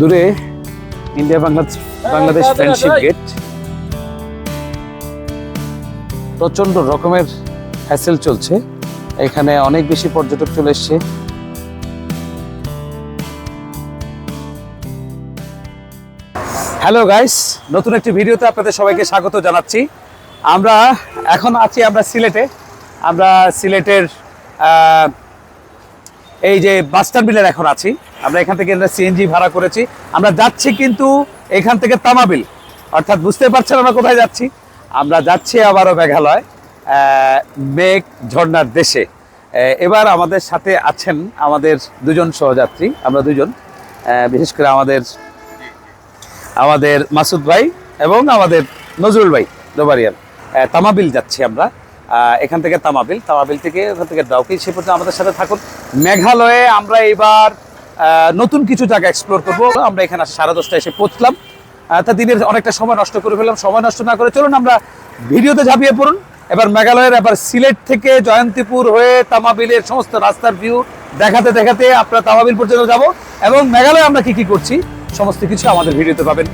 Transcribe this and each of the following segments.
দূরে India Bangladesh Bangladesh friendship gate প্রচণ্ড রকমের হ্যাসেল চলছে। এখানে অনেক বেশি পর্যটক চলে এসছে। হ্যালো গাইস নতুন একটি ভিডিওতে আপনাদের সবাইকে স্বাগত জানাচ্ছি। আমরা এখন আছি আমরা সিলেটে। আমরা সিলেটের এই যে বাস টার্মিনাল এখন আছি। আমরা এখান থেকে সিএনজি ভাড়া করেছি। আমরা যাচ্ছি কিন্তু এখান থেকে তামাবিল। অর্থাৎ বুঝতে পারছেন আমরা কোথায় যাচ্ছি? আমরা যাচ্ছি আবারও মেঘালয় মেঘ ঝর্ণার দেশে। এবার আমাদের সাথে আছেন আমাদের দুজন সহযাত্রী, আমরা দুজন বিশেষ করে আমাদের আমাদের মাসুদ ভাই এবং আমাদের নজরুল ভাই দোবারিয়াল তামাবিল যাচ্ছি আমরা। এখান থেকে তামাবিল তামাবিল থেকে ওখান থেকে ডাউকি সে পর্যন্ত আমাদের সাথে থাকুন। মেঘালয়ে আমরা এবার নতুন কিছু জায়গা এক্সপ্লোর করব। আমরা এখানে সাড়ে দশটা এসে পৌঁছলাম। তা দিনের অনেকটা সময় নষ্ট করে ফেললাম, সময় নষ্ট না করে চলুন আমরা ভিডিওতে ঝাঁপিয়ে পড়ুন। এবার মেঘালয়ের, এবার সিলেট থেকে জয়ন্তীপুর হয়ে তামাবিলের সমস্ত রাস্তার ভিউ দেখাতে দেখাতে আপনারা তামাবিল পর্যন্ত যাব। এবং মেঘালয়ে আমরা কি কি করছি, সমস্ত কিছু আমাদের ভিডিওতে পাবেন।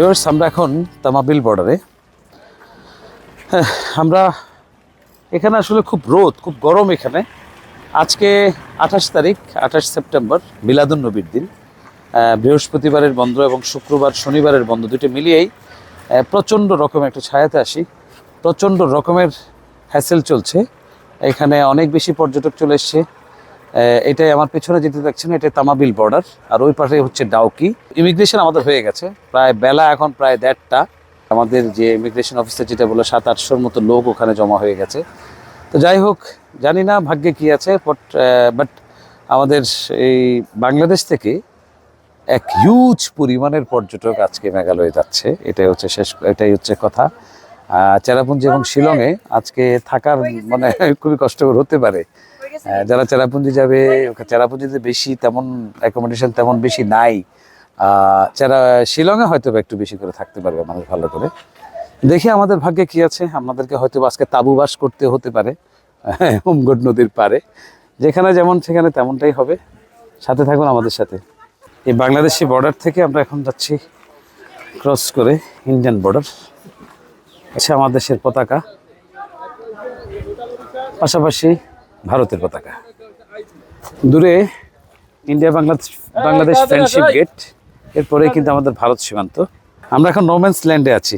ভিউয়ার্স আমরা এখন তামাবিল বর্ডারে হ্যাঁ, আমরা এখানে আসলে খুব রোদ খুব গরম এখানে। আজকে আঠাশ তারিখ আঠাশ সেপ্টেম্বর মিলাদুন নবীর দিন বৃহস্পতিবারের বন্ধ এবং শুক্রবার শনিবারের বন্ধ দুটো মিলিয়েই প্রচণ্ড রকম একটু ছায়াতে আসি। প্রচণ্ড রকমের হ্যাসেল চলছে। এখানে অনেক বেশি পর্যটক চলে এসছে। এটাই আমার পেছনে যেতে দেখছেন, এটা তামাবিল বর্ডার আর ওই পাশে হচ্ছে ডাউকি। ইমিগ্রেশন আমাদের হয়ে গেছে, প্রায় বেলা এখন প্রায় দেড়টা। আমাদের যে ইমিগ্রেশন অফিসার যেটা বলে সাত আটশোর মতো লোক ওখানে জমা হয়ে গেছে। তো যাই হোক, জানি না ভাগ্যে কি আছে বাট বাট আমাদের এই বাংলাদেশ থেকে এক হিউজ পরিমাণের পর্যটক আজকে মেঘালয়ে যাচ্ছে। এটাই হচ্ছে শেষ, এটাই হচ্ছে কথা। চেরাপুঞ্জি এবং শিলংয়ে আজকে থাকার মানে খুবই কষ্টকর হতে পারে। যারা চেরাপুঞ্জি যাবে, চেরাপুঞ্জিতে বেশি তেমন অ্যাকোমোডেশন তেমন বেশি নাই। চেরা, শিলংয়ে হয়তো একটু বেশি করে থাকতে পারবে মানুষ ভালো করে। দেখি আমাদের ভাগ্যে কি আছে। আমাদেরকে হয়তো আজকে তাবু বাস করতে হতে পারে হোমগড নদীর পারে যেখানে যেমন সেখানে তেমনটাই হবে। সাথে থাকুন আমাদের সাথে। এই বাংলাদেশি বর্ডার থেকে আমরা এখন যাচ্ছি ক্রস করে ইন্ডিয়ান বর্ডার আছে আমার দেশের পতাকা। পাশাপাশি ভারতের পতাকা। দূরে India Bangladesh Bangladesh friendship gate এরপরে কিন্তু আমাদের ভারত সীমান্ত। আমরা এখন নোম্যান্স ল্যান্ডে আছি।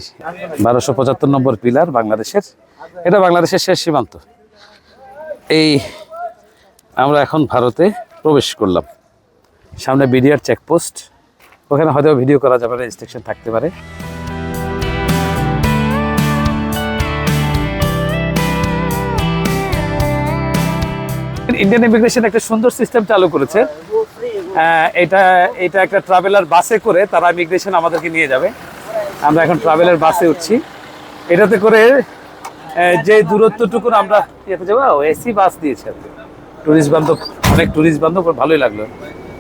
বারোশো পঁচাত্তর নম্বর পিলার বাংলাদেশের। এটা বাংলাদেশের শেষ সীমান্ত। এই আমরা এখন ভারতে প্রবেশ করলাম। সামনে বিডিআর চেকপোস্ট ওখানে হয়তো ভিডিও করা যাবে না রেস্ট্রিকশন থাকতে পারে। ইন্ডিয়ান ইমিগ্রেশন একটা সুন্দর সিস্টেম চালু করেছে। এটা এটা একটা ট্রাভেলার বাসে করে তারা ইমিগ্রেশন আমাদেরকে নিয়ে যাবে। আমরা এখন ট্রাভেলার বাসে উঠছি। এটাতে করে যে দূরত্বটুকু আমরা ইয়েতে যাব এসি বাস দিয়েছে। টুরিস্ট বান্ধব, অনেক টুরিস্ট বান্ধব ভালোই লাগল।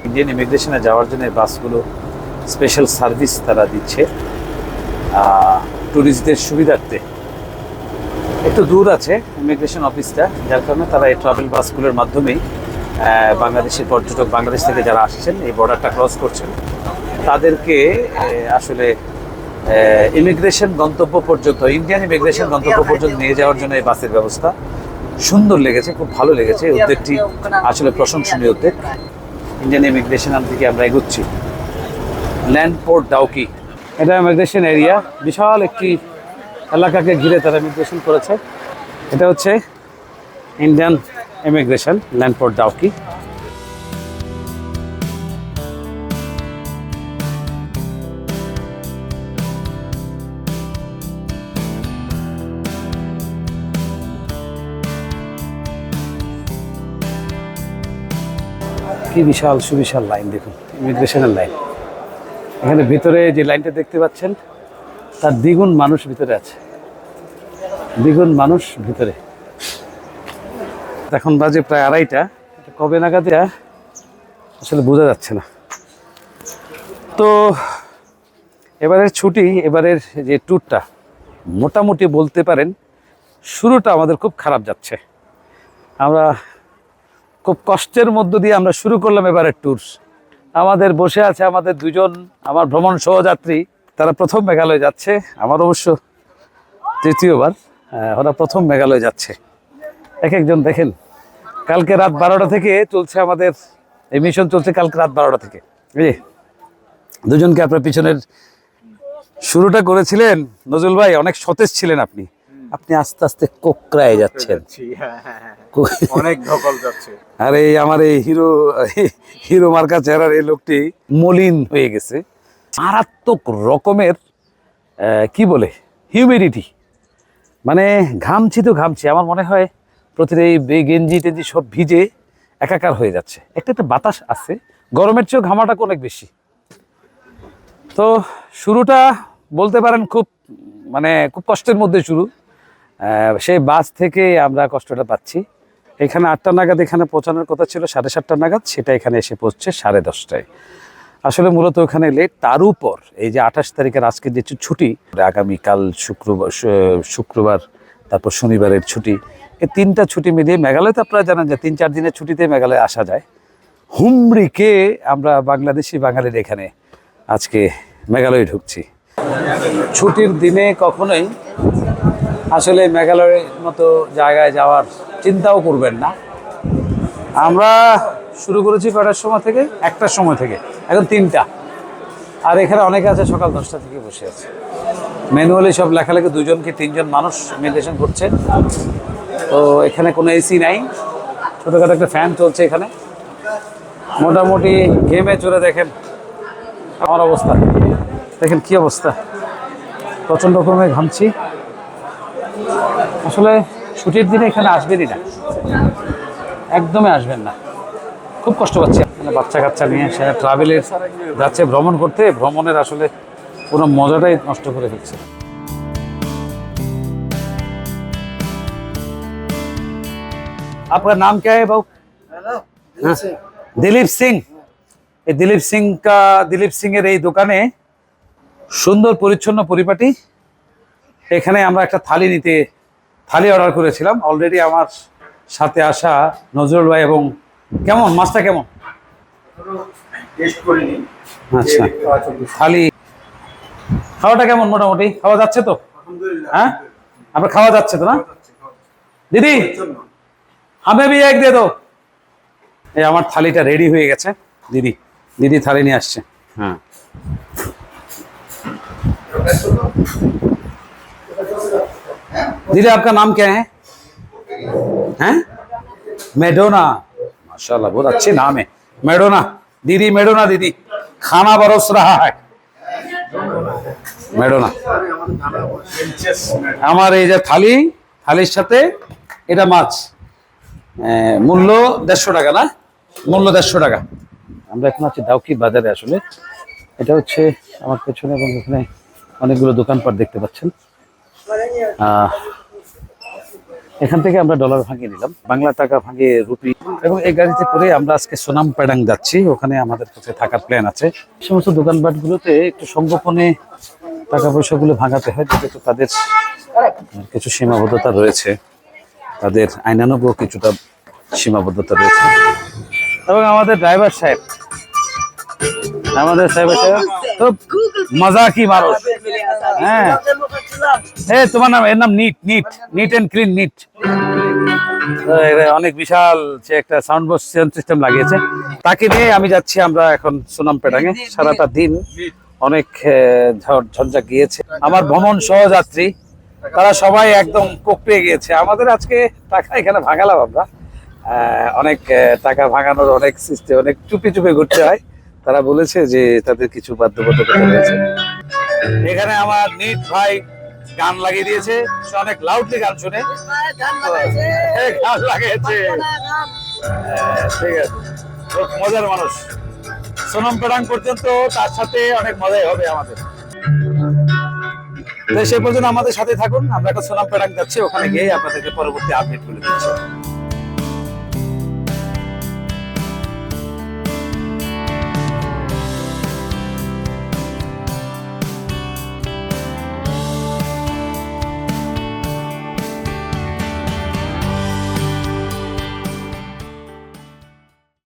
ইন্ডিয়ান ইমিগ্রেশনে যাওয়ার জন্য বাসগুলো স্পেশাল সার্ভিস তারা দিচ্ছে। টুরিস্টদের সুবিধার্থে। একটু দূর আছে ইমিগ্রেশন অফিসটা যার কারণে তারা এই ট্রাভেল বাসগুলোর মাধ্যমেই বাংলাদেশের পর্যটক বাংলাদেশ থেকে যারা আসছেন, এই বর্ডারটা ক্রস করছেন। তাদেরকে আসলে ইমিগ্রেশন গন্তব্য পর্যন্ত ইন্ডিয়ান ইমিগ্রেশন গন্তব্য পর্যন্ত নিয়ে যাওয়ার জন্য এই বাসের ব্যবস্থা সুন্দর লেগেছে, খুব ভালো লেগেছে। এই উদ্যোগটি আসলে প্রশংসনীয় উদ্যোগ। ইন্ডিয়ান ইমিগ্রেশন দিকে আমরা এগোচ্ছি। ল্যান্ড পোর্ট ডাউকি এটা ইমিগ্রেশন এরিয়া বিশাল একটি এলাকাকে ঘিরে তারা ইমিগ্রেশন করেছে। এটা হচ্ছে ইন্ডিয়ান ইমিগ্রেশন ল্যান্ডপোর্ট ডাউকি কি বিশাল সুবিশাল লাইন দেখুন, ইমিগ্রেশনের লাইন। এখানে ভিতরে যে লাইনটা দেখতে পাচ্ছেন তার দ্বিগুণ মানুষ ভিতরে আছে। দ্বিগুণ মানুষ ভিতরে। এখন বাজে প্রায় আড়াইটা। কবে নাগাদ আসলে বোঝা যাচ্ছে না। তো এবারের ছুটি, এবারের যে ট্যুরটা, মোটামুটি বলতে পারেন শুরুটা আমাদের খুব খারাপ যাচ্ছে। আমরা খুব কষ্টের মধ্য দিয়ে আমরা শুরু করলাম এবারের ট্যুর। আমাদের বসে আছে আমাদের দুজন, আমার ভ্রমণ সহযাত্রী তারা প্রথম মেঘালয় যাচ্ছে আমার অবশ্য তৃতীয়বার ওরা প্রথম মেঘালয় যাচ্ছে। এক একজন দেখেন কালকে রাত বারোটা থেকে চলছে আমাদের এই মিশন চলছে কালকে রাত বারোটা থেকে। এই দুজনকে আপনার পিছনের শুরুটা করেছিলেন নজরুল ভাই অনেক সতেজ ছিলেন আপনি। আপনি আস্তে আস্তে কোকড়ায় যাচ্ছেন। হ্যাঁ, হ্যাঁ, হ্যাঁ। অনেক ধকল যাচ্ছে। আর এই আমার এই হিরো হিরো মার্কা চেহারার এই লোকটি মলিন হয়ে গেছে। মারাত্মক রকমের কি বলে হিউমিডিটি মানে ঘামছি তো ঘামছি, আমার মনে হয় প্রতিটা এই গেঞ্জি টেঞ্জি সব ভিজে একাকার হয়ে যাচ্ছে। একটা একটা বাতাস আছে, গরমের চেয়েও ঘামাটা অনেক বেশি। তো শুরুটা বলতে পারেন খুব মানে খুব কষ্টের মধ্যে শুরু। সেই বাস থেকে আমরা কষ্টটা পাচ্ছি। এখানে আটটা নাগাদ এখানে পৌঁছানোর কথা ছিল, সাড়ে সাতটা নাগাদ, সেটা এখানে এসে পৌঁছছে সাড়ে দশটায়। আসলে মূলত ওখানে লেট তার উপর এই যে আঠাশ তারিখের আজকে যে ছুটি আগামীকাল শুক্রবার শুক্রবার, তারপর শনিবারের ছুটি, এই তিনটা ছুটি মিলিয়ে মেঘালয় তো আপনারা জানেন যে তিন চার দিনের ছুটিতে মেঘালয় আসা যায়। হুমরিকে আমরা বাংলাদেশি বাঙালির এখানে আজকে মেঘালয়ে ঢুকছি। ছুটির দিনে কখনোই আসলে মেঘালয়ের মতো জায়গায় যাওয়ার চিন্তাও করবেন না। আমরা শুরু করেছি কটার সময় থেকে? একটার সময় থেকে। এখন তিনটা। আর এখানে অনেকে আছে সকাল দশটা থেকে বসে আছে। ম্যানুয়ালি সব লেখালেখি দুজন কি তিনজন মানুষ মেডিটেশন করছে। তো এখানে কোনো এসি নাই। ছোটোখাটো একটা ফ্যান চলছে এখানে। মোটামুটি ঘেমে চলে দেখেন আমার অবস্থা। দেখেন কি অবস্থা। প্রচণ্ড রকমের ঘামছি। আসলে ছুটির দিনে এখানে আসবেনই না। একদমই আসবেন না। খুব কষ্ট পাচ্ছি মানে বাচ্চা কাচ্চা নিয়ে সে ট্রাভেলের যাচ্ছে ভ্রমণ করতে ভ্রমণের আসলে পুরো মজাটাই নষ্ট করে ফেলছে आपका नाम क्या है बाबू हाँ, দিলীপ সিং এই দিলীপ সিং কা দিলীপ সিং এর এই দোকানে সুন্দর পরিচ্ছন্ন পরিপাটি এখানে আমরা একটা থালি নিতে থালি অর্ডার করেছিলাম অলরেডি আমার সাথে আসা নজরুল ভাই এবং কেমন মাছটা কেমন টেস্ট করিনি আচ্ছা খাওয়া চলতেছে। থালি খাওয়াটা কেমন মোটামুটি খাওয়া যাচ্ছে তো আলহামদুলিল্লাহ হ্যাঁ আপনার খাওয়া যাচ্ছে তো না দিদি আমি भी এক দিয়ে দাও এই আমার থালিটা রেডি হয়ে গেছে দিদি দিদি থালি নিয়ে আসছে হ্যাঁ दीदी आपका नाम क्या है हैं मेडोना माशाल्लाह बहुत अच्छे नाम है मेडोना दीदी मेडोना दीदी खाना बरस रहा है মেডোনা আমার এই যে থালি থালির সাথে এটা মাছ আহ, মূল্য দেড়শো টাকা না মূল্য দেড়শো টাকা আমরা এখন আছি দাউকি বাজারে আসলে এটা হচ্ছে আমার পেছনে এবং এখানে অনেকগুলো দোকানপাট দেখতে পাচ্ছেন আহ, এখান থেকে আমরা ডলার ভাঙিয়ে নিলাম বাংলা টাকা ভাঙিয়ে রুপি এবং এই গাড়িতে করে আমরা আজকে সোনাম প্যাডাং যাচ্ছি। ওখানে আমাদের কাছে থাকার প্ল্যান আছে। সমস্ত দোকানপাটগুলোতে একটু সংগোপনে টাকা পয়সাগুলো ভাঙাতে হয়, যেহেতু তাদের কিছু সীমাবদ্ধতা রয়েছে। তাদের আইনানুগ কিছুটা সীমাবদ্ধতা রয়েছে। এবং আমাদের ড্রাইভার সাহেব, আমাদের সাহেব সাহেব, খুব মজাকি মানুষ। হ্যাঁ। এ তোমার নাম এর নাম neat neat neat and clean neat. অনেক বিশাল সে একটা সাউন্ড বক্স সিস্টেম লাগিয়েছে। তাকে নিয়ে আমি যাচ্ছি আমরা এখন সুনাম পেটাঙে সারাটা দিন অনেক ঝঞ্ঝা গিয়েছে। আমার ভ্রমণ সহযাত্রী তারা সবাই একদম কোপ গিয়েছে। আমাদের আজকে টাকা এখানে ভাঙালাম আমরা। অনেক টাকা ভাঙানোর অনেক সিস্টেম অনেক চুপি চুপি ঘুরতে হয়। তারা বলেছে যে তাদের কিছু বাধ্যবাধকতা রয়েছে। এখানে আমার নিট ভাই গান লাগিয়ে দিয়েছে। সে অনেক লাউডলি গান শুনে। গান লাগিয়েছে। হ্যাঁ, ঠিক আছে। মজার মানুষ। সোনম পেডাং পর্যন্ত তার সাথে অনেক মজাই হবে আমাদের। সেই পর্যন্ত আমাদের সাথে থাকুন। আমরা একটা সোনাম পেডাং যাচ্ছি। ওখানে গিয়ে আপনাদেরকে পরবর্তী আপডেটগুলো দিচ্ছি।